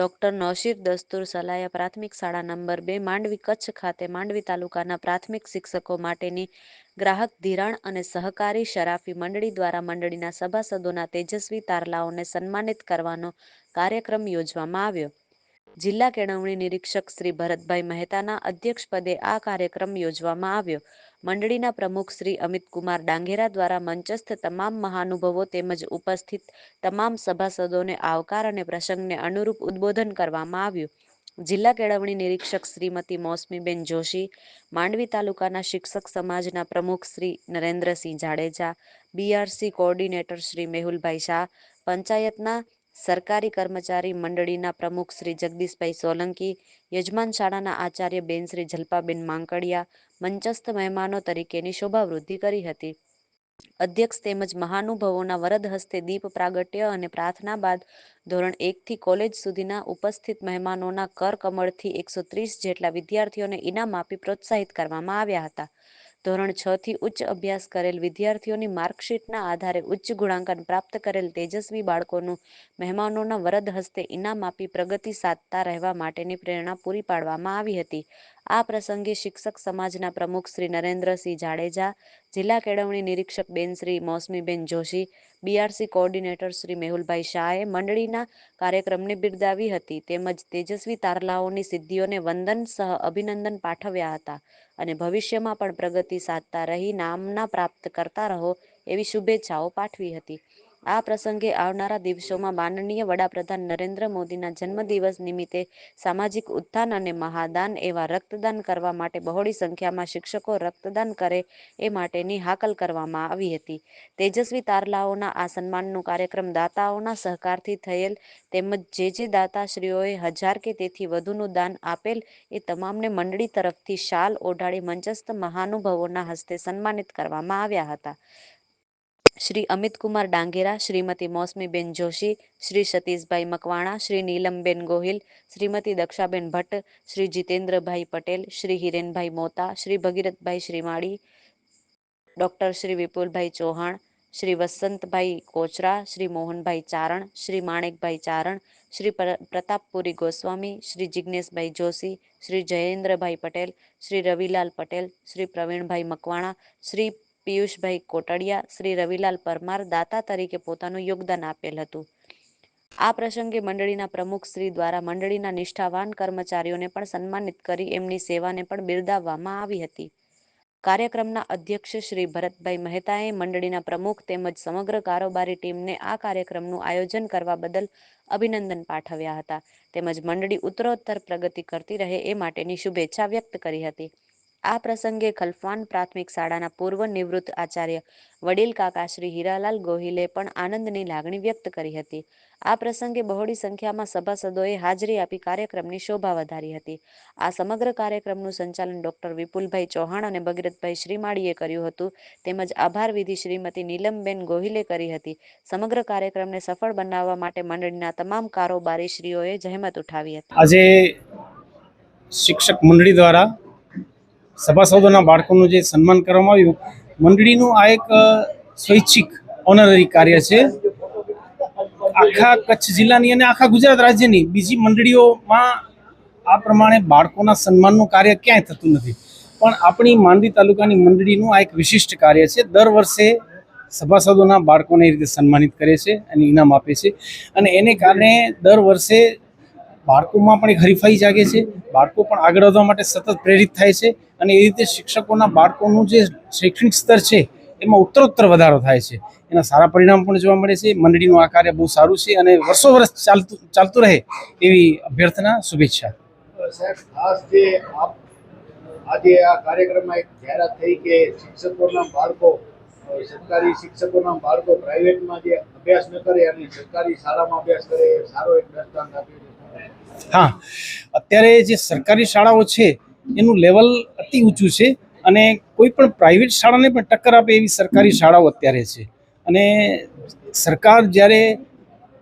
Doctor નૌશીર Dastur Salaya પ્રાથમિક શાળા number બે, માંડવી કચ્છ ખાતે માંડવી તાલુકાના પ્રાથમિક શિક્ષકો માટેની ગ્રાહક ધિરાણ અને સહકારી શરાફી મંડળી દ્વારા મંડળીના સભાસદોના તેજસ્વી તારલાઓને સન્માનિત કરવાનો કાર્યક્રમ યોજવામાં આવ્યો. જિલ્લા કેળવણી નિરીક્ષક શ્રી ભરતભાઈ મહેતાના અધ્યક્ષપદે આ કાર્યક્રમ યોજવામાં આવ્યો. મંડળીના પ્રમુખ શ્રી અમિતકુમાર ડાંગેરા દ્વારા મંચસ્થ તમામ મહાનુભવો તેમજ ઉપસ્થિત તમામ સભાસદોને આવકાર અને પ્રસંગને અનુરૂપ ઉદ્બોધન કરવામાં આવ્યું. જિલ્લા કેળવણી નિરીક્ષક શ્રીમતી મોસમીબેન જોશી, માંડવી તાલુકાના શિક્ષક સમાજના પ્રમુખ શ્રી નરેન્દ્રસિંહ જાડેજા, બીઆરસી કોઓર્ડિનેટર શ્રી મેહુલભાઈ શાહ, પંચાયતના સરકારી કર્મચારી મંડળીના પ્રમુખ શ્રી જગદીશભાઈ સોલંકી, યજમાન શાળાના આચાર્ય બેન શ્રી જલ્પાબેન માંકડિયા, મંચસ્થ મહેમાનો તરીકેની શોભાવૃદ્ધિ કરી હતી. અધ્યક્ષ તેમજ મહાનુભવોના વરદ હસ્તે દીપ પ્રાગટ્ય અને પ્રાર્થના બાદ ધોરણ એકથી કોલેજ સુધીના ઉપસ્થિત મહેમાનોના કર કમળથી એકસો ત્રીસ જેટલા વિદ્યાર્થીઓને ઇનામ આપી પ્રોત્સાહિત કરવામાં આવ્યા હતા. ધોરણ છ થી ઉચ્ચ અભ્યાસ કરેલ વિદ્યાર્થીઓની માર્કશીટના આધારે ઉચ્ચ ગુણાંકન પ્રાપ્ત કરેલ તેજસ્વી બાળકોનું મહેમાનોના વરદ હસ્તે ઇનામ આપી પ્રગતિ સાધતા રહેવા માટેની પ્રેરણા પૂરી પાડવામાં આવી હતી. આ પ્રસંગે શિક્ષક સમાજના પ્રમુખ શ્રી નરેન્દ્રસિંહ જાડેજા, જિલ્લા કેળવણી નિરીક્ષક બેન શ્રી મોસમીબેન જોશી, બીઆરસી કોઓર્ડિનેટર શ્રી મેહુલભાઈ શાહે મંડળીના કાર્યક્રમને બિરદાવી હતી. તેમજ તેજસ્વી તારલાઓની સિદ્ધિઓને વંદન સહ અભિનંદન પાઠવ્યા હતા. અને ભવિષ્યમાં પણ પ્રગતિ સાધતા રહી નામના પ્રાપ્ત કરતા રહો એવી શુભેચ્છાઓ પાઠવી હતી. આ પ્રસંગે આવનારા દિવસોમાં માનનીય વડાપ્રધાન નરેન્દ્ર મોદીના જન્મદિવસ નિમિત્તે સામાજિક ઉત્થાન અને મહાદાન એવા રક્તદાન કરવા માટે બહોળી સંખ્યામાં શિક્ષકો રક્તદાન કરે એ માટેની હાકલ કરવામાં આવી હતી. તેજસ્વી તારલાઓના આ સન્માનનો કાર્યક્રમ દાતાઓના સહકારથી થયેલ તેમજ જે જે દાતાશ્રીઓએ હજાર કે તેથી વધુનું દાન આપેલ એ તમામને મંડળી તરફથી શાલ ઓઢાડી મંચસ્થ, મહાનુભવોના હસ્તે સન્માનિત કરવામાં આવ્યા હતા. શ્રી અમિતકુમાર ડાંગેરા, શ્રીમતી મોસમીબેન જોશી, શ્રી સતીશભાઈ મકવાણા, શ્રી નીલમબેન ગોહિલ, શ્રીમતી દક્ષાબેન ભટ્ટ, શ્રી જીતેન્દ્રભાઈ પટેલ, શ્રી હિરેનભાઈ મોતા, શ્રી ભગીરથભાઈ શ્રીમાળી, ડોક્ટર શ્રી વિપુલભાઈ ચૌહાણ, શ્રી વસંતભાઈ કોચરા, શ્રી મોહનભાઈ ચારણ, શ્રી માણેકભાઈ ચારણ, શ્રી પ્રતાપપુરી ગોસ્વામી, શ્રી જિજ્ઞેશભાઈ જોશી, શ્રી જયેન્દ્રભાઈ પટેલ, શ્રી રવિલાલ પટેલ, શ્રી પ્રવીણભાઈ મકવાણા, શ્રી પિયુષભાઈ કોટડિયા, શ્રી રવિલાલ પરમાર, દાતા તરીકે પોતાનું યોગદાન આપેલ હતું. આ પ્રસંગે મંડળીના પ્રમુખ શ્રી દ્વારા મંડળીના નિષ્ઠાવાન કર્મચારીઓને પણ સન્માનિત કરી એમની સેવાને પણ બિરદાવવામાં આવી હતી. કાર્યક્રમના અધ્યક્ષ શ્રી ભરતભાઈ મહેતાએ મંડળીના પ્રમુખ તેમજ સમગ્ર કારોબારી ટીમને આ કાર્યક્રમનું આયોજન કરવા બદલ અભિનંદન પાઠવ્યા હતા. તેમજ મંડળી ઉત્તરોત્તર પ્રગતિ કરતી રહે એ માટેની શુભેચ્છા વ્યક્ત કરી હતી. આ પ્રસંગે ખલફાન પ્રાથમિક શાળાના પૂર્વ નિવૃત્ત આચાર્ય વડીલ કાકા શ્રી હીરાલાલ ગોહિલે પણ આનંદની લાગણી વ્યક્ત કરી હતી. આ પ્રસંગે બહોળી સંખ્યામાં સભાસદોએ હાજરી આપી કાર્યક્રમની શોભા વધારી હતી. આ સમગ્ર કાર્યક્રમનું સંચાલન ડોક્ટર વિપુલભાઈ ચૌહાણ અને ભગીરથભાઈ શ્રીમાળીએ કર્યું હતું. તેમજ આભાર વિધિ શ્રીમતી નીલમબેન ગોહિલે કરી હતી. સમગ્ર કાર્યક્રમને સફળ બનાવવા માટે મંડળીના તમામ કારોબારી શ્રીઓએ જહેમત ઉઠાવી હતી. આજે શિક્ષક મંડળી દ્વારા સભાસદોના બાળકોનું જે સન્માન કરવામાં આવ્યું, મંડળીનું આ એક સ્વૈચ્છિક ઓનરરી કાર્ય છે. આખા કચ્છ જિલ્લાની અને આખા ગુજરાત રાજ્યની બીજી મંડળીઓમાં આ પ્રમાણે બાળકોના સન્માનનું કાર્ય ક્યાંય થતું નથી. પણ આપણી માંડવી તાલુકાની મંડળીનું આ એક વિશિષ્ટ કાર્ય છે. દર વર્ષે સભાસદોના બાળકોને એ રીતે સન્માનિત કરે છે અને ઇનામ આપે છે. અને એને કારણે દર વર્ષે બાળકોમાં પણ એક હરીફાઈ જાગે છે, બાળકો પણ આગળ વધવા માટે સતત પ્રેરિત થાય છે અને એ રીતે શિક્ષકોના બાળકોનું જે શૈક્ષણિક સ્તર છે, એમાં ઉત્તરોત્તર વધારો થાય છે. એના સારા પરિણામ પણ જોવા મળે છે. મંડળીનું આ કાર્ય બહુ સારું છે અને વર્ષો વર્ષ ચાલતું ચાલતું રહે એવી અભ્યર્થના, શુભેચ્છા. ખાસ જે આપ, આજે આ કાર્યક્રમમાં એક જાહેરાત થઈ કે શિક્ષકોના બાળકો સરકારી શિક્ષકોના બાળકો પ્રાઇવેટમાં જે અભ્યાસ ન કરે અને સરકારી શાળામાં અભ્યાસ કરે સારો એક દ્રષ્ટાંત આપ્યું છે. હા, અત્યારે જે સરકારી શાળાઓ છે, એનું લેવલ અતિ ઊંચું છે અને કોઈ પણ પ્રાઇવેટ શાળાને પણ ટક્કર આપે એવી સરકારી શાળાઓ અત્યારે છે. અને સરકાર જ્યારે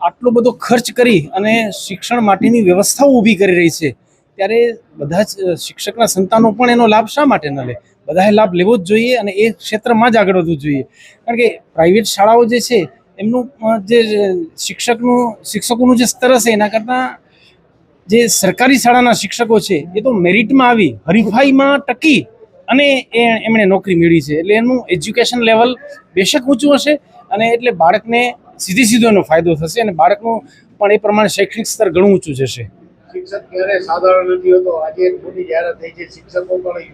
આટલો બધો ખર્ચ કરી અને શિક્ષણ માટેની વ્યવસ્થાઓ ઊભી કરી રહી છે, ત્યારે બધા જ શિક્ષકના સંતાનો પણ એનો લાભ શા માટે ન લે? બધાએ લાભ લેવો જ જોઈએ અને એ ક્ષેત્રમાં જ આગળ વધવું જોઈએ. કારણ કે પ્રાઇવેટ શાળાઓ જે છે, એમનું જે શિક્ષકનું, શિક્ષકોનું જે સ્તર હશે, એના કરતાં જે સરકારી શાળાના શિક્ષકો છે એ તો મેરિટમાં આવી હરીફાઈમાં ટકી અને એ એમણે નોકરી મેળવી છે. એટલે એનું એજ્યુકેશન લેવલ બેશક ઊંચું હશે અને એટલે બાળકને સીધી સીધો એનો ફાયદો થશે અને બાળકનું પણ એ પ્રમાણે શૈક્ષણિક સ્તર ઘણું ઊંચું જશે. શિક્ષક ક્યારે સાધારણ નથી હોતો? આજે એક મોટી જાહેરાત થઈ છે શિક્ષકો પણ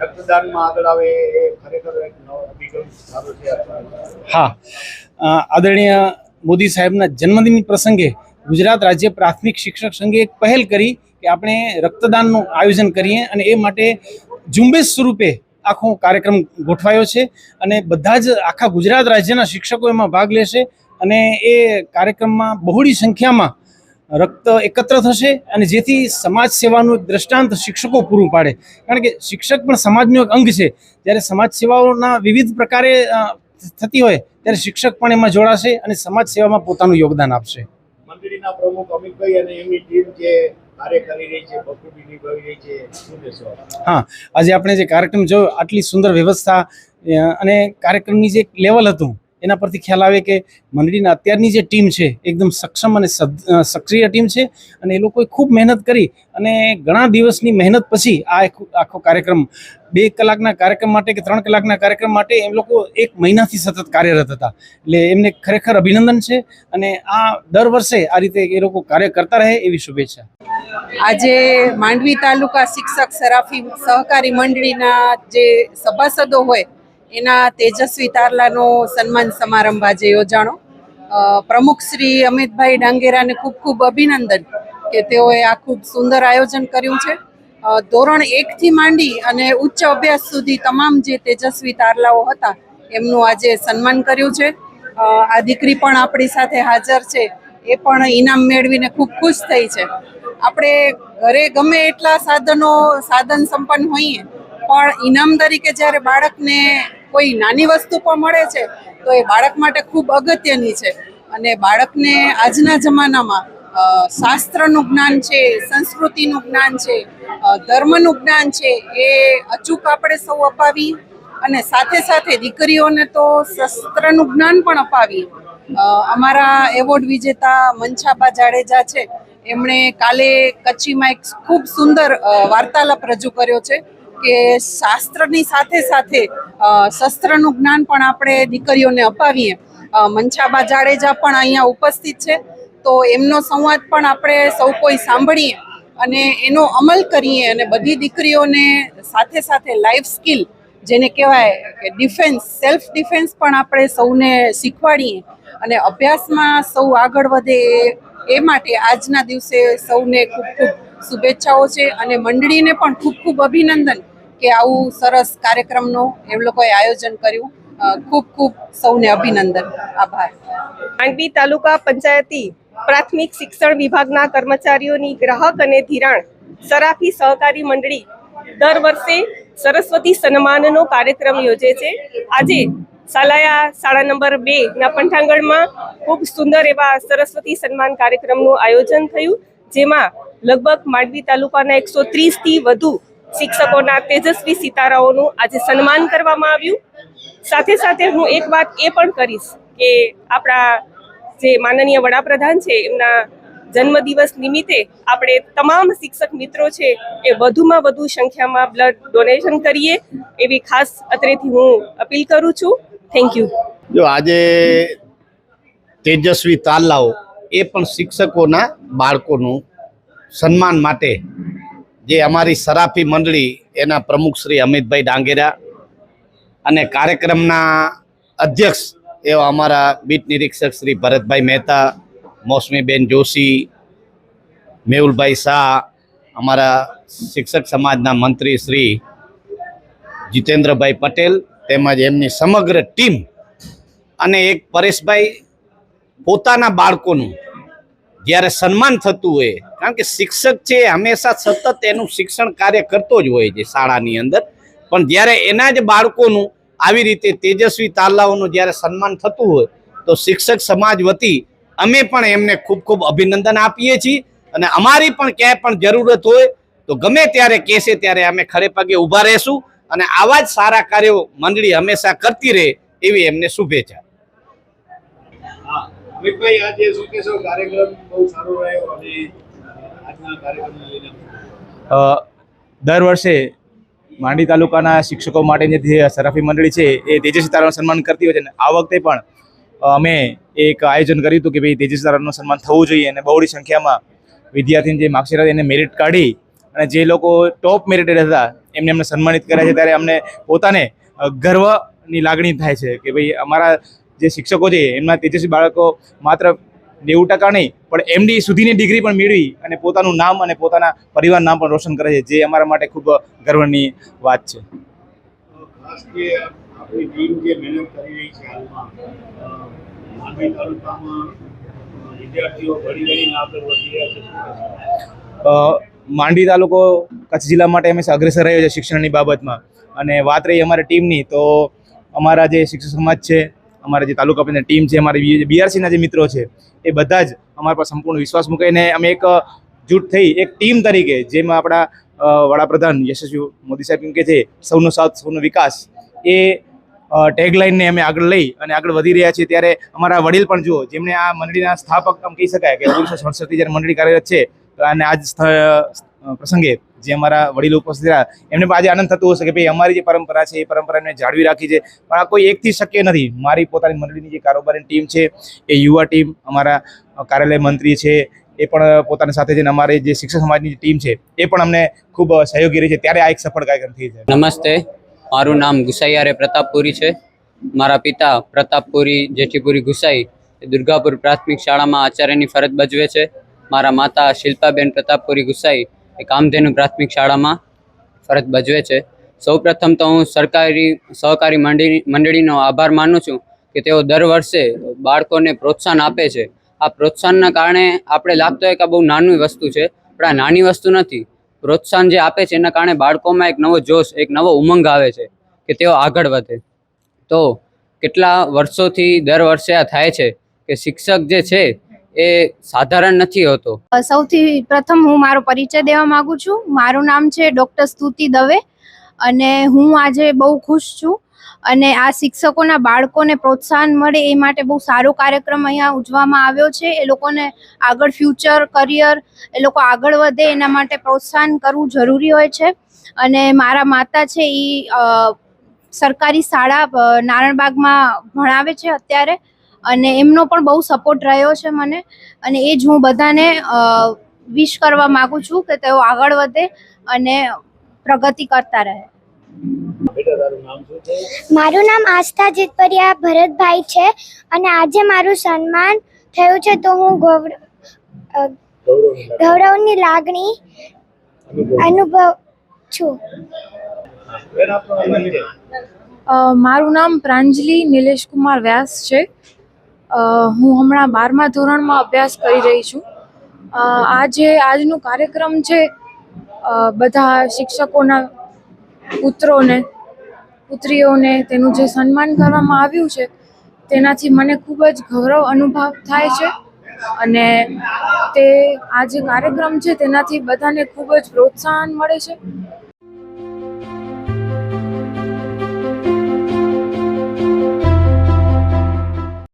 રક્તદાનમાં આગળ આવે એ ખરેખર એક અભિગમ સારો છે હા. આદરણીય મોદી સાહેબના જન્મદિન પ્રસંગે ગુજરાત રાજ્ય પ્રાથમિક શિક્ષક સંઘે એક પહેલ કરી કે આપણે રક્તદાનનું આયોજન કરીએ અને એ માટે ઝુંબેશ સ્વરૂપે આખો કાર્યક્રમ ગોઠવાયો છે અને બધા જ આખા ગુજરાત રાજ્યના શિક્ષકો એમાં ભાગ લેશે અને એ કાર્યક્રમમાં બહોળી સંખ્યામાં રક્ત એકત્ર થશે અને જેથી સમાજ સેવાનું એક દ્રષ્ટાંત શિક્ષકો પૂરું પાડે. કારણ કે શિક્ષક પણ સમાજનું એક અંગ છે. જ્યારે સમાજ સેવાઓના વિવિધ પ્રકારે થતી હોય, ત્યારે શિક્ષક પણ એમાં જોડાશે અને સમાજ સેવામાં પોતાનું યોગદાન આપશે. મંડળીના પ્રમુખ અમિતભાઈ અને એમની ટીમ જે? હા, આજે આપણે જે કાર્યક્રમ જોયો, આટલી સુંદર વ્યવસ્થા અને કાર્યક્રમની જે લેવલ હતું એના પરથી ખ્યાલ આવે કે મંડળીના અત્યારની જે ટીમ છે, એકદમ સક્ષમ અને સક્રિય ટીમ છે અને એ લોકોએ ખૂબ મહેનત કરી અને ઘણા દિવસની મહેનત પછી આ આખો કાર્યક્રમ, બે કલાકના કાર્યક્રમ માટે કે ત્રણ કલાકના કાર્યક્રમ માટે એમ લોકો એક મહિનાથી સતત કાર્યરત હતા. એટલે એમને ખરેખર અભિનંદન છે અને આ દર વર્ષે આ રીતે એ લોકો કાર્ય કરતા રહે એવી શુભેચ્છા. આજે માંડવી તાલુકા શિક્ષક સરાફી સહકારી મંડળીના જે સભાસદો હોય એના તેજસ્વી તારલાનો સન્માન સમારંભ આજે યોજાણો. પ્રમુખ શ્રી અમિતભાઈ ડાંગેરાને ખૂબ ખૂબ અભિનંદન કે તેઓએ આ ખૂબ સુંદર આયોજન કર્યું છે. ધોરણ એકથી માંડી અને ઉચ્ચ અભ્યાસ સુધી તમામ જે તેજસ્વી તારલાઓ હતા એમનું આજે સન્માન કર્યું છે. આ દીકરી પણ આપણી સાથે હાજર છે. એ પણ ઇનામ મેળવીને ખૂબ ખુશ થઈ છે. આપણે ઘરે ગમે એટલા સાધનો, સાધન સંપન્ન હોઈએ, પણ ઇનામ તરીકે જ્યારે બાળકને કોઈ નાની વસ્તુ પણ મળે છે, તો એ બાળક માટે ખૂબ અગત્યની છે. અને બાળકને આજના જમાનામાં શાસ્ત્રનું જ્ઞાન છે, સંસ્કૃતિનું જ્ઞાન છે ધર્મનું જ્ઞાન છે, એ અચૂક આપણે સૌ અપાવી અને સાથે સાથે દીકરીઓને તો શસ્ત્રનું જ્ઞાન પણ અપાવી. અમારા એવોર્ડ વિજેતા મનછાબા જાડેજા છે, એમણે કાલે કચ્છીમાં એક ખૂબ સુંદર વાર્તાલાપ રજૂ કર્યો છે કે શાસ્ત્રની સાથે સાથે શસ્ત્રનું જ્ઞાન પણ આપણે દીકરીઓને અપાવીએ. મનછાબા જાડેજા પણ અહીંયા ઉપસ્થિત છે. તો એમનો સંવાદ પણ આપણે સૌ કોઈ સાંભળીએ અને એનો અમલ કરીએ અને બધી દીકરીઓને સાથે સાથે લાઈફ સ્કિલ જેને કહેવાય કે ડિફેન્સ સેલ્ફ ડિફેન્સ પણ આપણે સૌને શીખવાડીએ અને અભ્યાસમાં સૌ આગળ વધે એ માટે આજના દિવસે સૌને ખૂબ ખૂબ શુભેચ્છાઓ છે અને મંડળીને પણ ખૂબ ખૂબ અભિનંદન. કે આવું સરસ કાર્યક્રમનું એ લોકોએ આયોજન કર્યું. ખૂબ ખૂબ સૌને અભિનંદન. આભાર. માંડવી તાલુકા પંચાયતી પ્રાથમિક શિક્ષણ વિભાગના કર્મચારીઓની ગ્રાહક અને ધિરાણ સરાફી સહકારી મંડળી દર વર્ષે સરસ્વતી સન્માનનો કાર્યક્રમ યોજે છે. આજે સાલાયા શાળા નંબર બે ના પંઠાંગણમાં ખૂબ સુંદર એવા સરસ્વતી સન્માન કાર્યક્રમનું આયોજન થયું, જેમાં લગભગ માંડવી તાલુકાના એકસો ત્રીસથી વધુ શિક્ષકોના તેજસ્વી સિતારાઓનું આજે સન્માન કરવામાં આવ્યું. સાથે સાથે હું એક વાત એ પણ કરીશ કે આપણા જે માનનીય વડાપ્રધાન છે, એમના જન્મદિવસ નિમિત્તે આપણે તમામ શિક્ષક મિત્રો છે, એ વધુમાં વધુ સંખ્યામાં બ્લડ ડોનેશન કરીએ. એવી ખાસ અત્રેથી હું અપીલ કરું છું. થેન્ક યુ જો આજે તેજસ્વી તાલાઓ એ પણ શિક્ષકોના બાળકોનું સન્માન માટે જે અમારી સરાફી મંડળી એના પ્રમુખ શ્રી અમિતભાઈ ડાંગેરા અને કાર્યક્રમના અધ્યક્ષ એવા અમારા બીટ નિરીક્ષક શ્રી ભરતભાઈ મહેતા, મોસમીબેન જોશી, મેહુલભાઈ શાહ, અમારા શિક્ષક સમાજના મંત્રી શ્રી જીતેન્દ્રભાઈ પટેલ તેમજ એમની સમગ્ર ટીમ અને એક પરેશભાઈ પોતાના બાળકોનું જ્યારે સન્માન થતું હોય, કારણ કે શિક્ષક છે હંમેશા સતત એનું શિક્ષણ કાર્ય કરતો જ હોય છે શાળાની અંદર. પણ જ્યારે એના જ બાળકોનું આવી રીતે તેજસ્વી તાલાઓનું જ્યારે સન્માન થતું હોય, તો શિક્ષક સમાજ વતી અમે પણ એમને ખૂબ ખૂબ અભિનંદન આપીએ છીએ. અને અમારી પણ ક્યાંય પણ જરૂરત હોય, તો ગમે ત્યારે કહેશે ત્યારે અમે ખરે પગે ઊભા રહેશું. અને આવા જ સારા કાર્યો મંડળી હંમેશા કરતી રહે એવી એમને શુભેચ્છા. અમિતભાઈ, આજે શું કહેશો? કાર્યક્રમ બહુ સારો રહ્યો અને આજના કાર્યક્રમને લઈને દર વર્ષે માંડી તાલુકાના શિક્ષકો માટેની જે સરાફી મંડળી છે, એ તેજસ્વી તારાનું સન્માન કરતી હોય છે. અને આ વખતે પણ અમે એક આયોજન કર્યું હતું કે ભાઈ તેજસ્વી તારાનું સન્માન થવું જોઈએ અને બહોળી સંખ્યામાં વિદ્યાર્થીની જે માર્કશીટ હતી, એને મેરિટ કાઢી અને જે લોકો ટોપ મેરિટેડ હતા, એમને અમને સન્માનિત કર્યા છે. ત્યારે અમને પોતાને ગર્વની લાગણી થાય છે કે ભાઈ અમારા જે શિક્ષકો છે એમના તેજસ્વી બાળકો માત્ર નેવું ટકા નહીં પણ એમડી સુધીની ડિગ્રી પણ મેળવી અને પોતાનું નામ અને પોતાના પરિવાર નામ પણ રોશન કરે છે જે અમારા માટે ખૂબ ગર્વની વાત છે આપણી ટીમ જે મહેનત કરી રહી છે હાલમાં માંડવી તાલુકામાં વિદ્યાર્થીઓ ઘડી ઘડીને આગળ વધી રહ્યા છે શું કહેશો? અ, માંડવી તાલુકો કચ્છ જિલ્લા માટે હંમેશા અગ્રેસર રહ્યો છે શિક્ષણની બાબતમાં અને વાત રહી અમારી ટીમની તો અમારા જે શિક્ષક સમાજ છે અમારા જે તાલુકા પંચાયત ટીમ છે, અમારી બીઆરસીના જે મિત્રો છે, એ બધા જ અમારા પર સંપૂર્ણ વિશ્વાસ મૂકીને અમે એક જૂથ થઈ એક ટીમ તરીકે, જેમાં આપણા વડાપ્રધાન યશસ્વી મોદી સાહેબ કે છે, સૌનો સાથ, સૌનો વિકાસ, એ ટેગલાઇનને અમે આગળ લઈ અને આગળ વધી રહ્યા છીએ. ત્યારે અમારા વડીલ પણ જુઓ, જેમણે આ મંડળીના સ્થાપક, આમ કહી શકાય કે ઓગણીસો સડસઠથી જ્યારે મંડળી કાર્યરત છે અને આજ પ્રસંગે જે અમારા વડીલો ઉપસ્થિત રહ્યા, એમને પણ આજે આનંદ થતો હશે કે ભાઈ અમારી જે પરંપરા છે, એ પરંપરાને જાળવી રાખી છે. પણ આ કોઈ એકથી શક્ય નથી. મારી પોતાની મંડળીની જે કારોબારી ટીમ છે, એ યુવા ટીમ, અમારા કાર્યાલય મંત્રી છે, એ પણ પોતાની સાથે જઈને અમારી જે શિક્ષક સમાજની જે ટીમ છે, એ પણ અમને ખૂબ સહયોગી રહી છે. ત્યારે આ એક સફળ કાર્યક્રમ થઈ છે નમસ્તે. મારું નામ ગુસાઈયારે પ્રતાપપુરી છે. મારા પિતા પ્રતાપપુરી, જેઠીપુરી ગુસાઈ દુર્ગાપુર પ્રાથમિક શાળામાં આચાર્યની ફરજ ભજવે છે. મારા માતા શિલ્પાબેન પ્રતાપપુરી ગુસાઈ એ કામધેનુ પ્રાથમિક શાળામાં ફરજ ભજવે છે. સૌપ્રથમ તો હું સરકારી સહકારી મંડળી મંડળીનો આભાર માનું છું કે તેઓ દર વર્ષે બાળકોને પ્રોત્સાહન આપે છે. આ પ્રોત્સાહનના કારણે આપણે લાગતો હોય આ બહુ નાની વસ્તુ છે, પણ આ નાની વસ્તુ નથી. પ્રોત્સાહન જે આપે છે, એના કારણે બાળકોમાં એક નવો જોશ, એક નવો ઉમંગ આવે છે કે તેઓ આગળ વધે. તો કેટલા વર્ષોથી દર વર્ષે આ થાય છે કે શિક્ષક જે છે એ સાધારણ નથી હોતો. સૌથી પ્રથમ હું મારો પરિચય દેવા માંગુ છું. મારું નામ છે ડૉક્ટર સ્તુતિ દવે અને હું આજે બહુ ખુશ છું અને આ શિક્ષકોના બાળકોને પ્રોત્સાહન મળે એ માટે બહુ સારો કાર્યક્રમ અહીંયા ઉજવવામાં આવ્યો છે. એ લોકોને આગળ ફ્યુચર કરિયર એ લોકો આગળ વધે એના માટે પ્રોત્સાહન કરવું જરૂરી હોય છે. અને મારા માતા છે એ સરકારી શાળા નારણબાગમાં ભણાવે છે અત્યારે. અને એમનો પણ બહુ સપોર્ટ રહ્યો છે મને. અને એ જ હું બધાને વિશ કરવા માંગુ છું કે તેઓ આગળ વધે અને પ્રગતિ કરતા રહે. બેટા તારું નામ શું છે મારું નામ આસ્થા જીતપરિયા ભરતભાઈ છે અને આજે મારું સન્માન થયું છે તો હું ગૌરવ ગૌરવની લાગણી, અનુભવ છું. મારું નામ પ્રાંજલિ નિલેશ કુમાર વ્યાસ છે. હું હમણાં બારમા ધોરણમાં અભ્યાસ કરી રહી છું. આજે આજનો કાર્યક્રમ છે બધા શિક્ષકોના પુત્રોને, પુત્રીઓને તેનું જે સન્માન કરવામાં આવ્યું છે, તેનાથી મને ખૂબ જ ગૌરવ અનુભવ થાય છે અને તે આ જે કાર્યક્રમ છે, તેનાથી બધાને ખૂબ જ પ્રોત્સાહન મળે છે.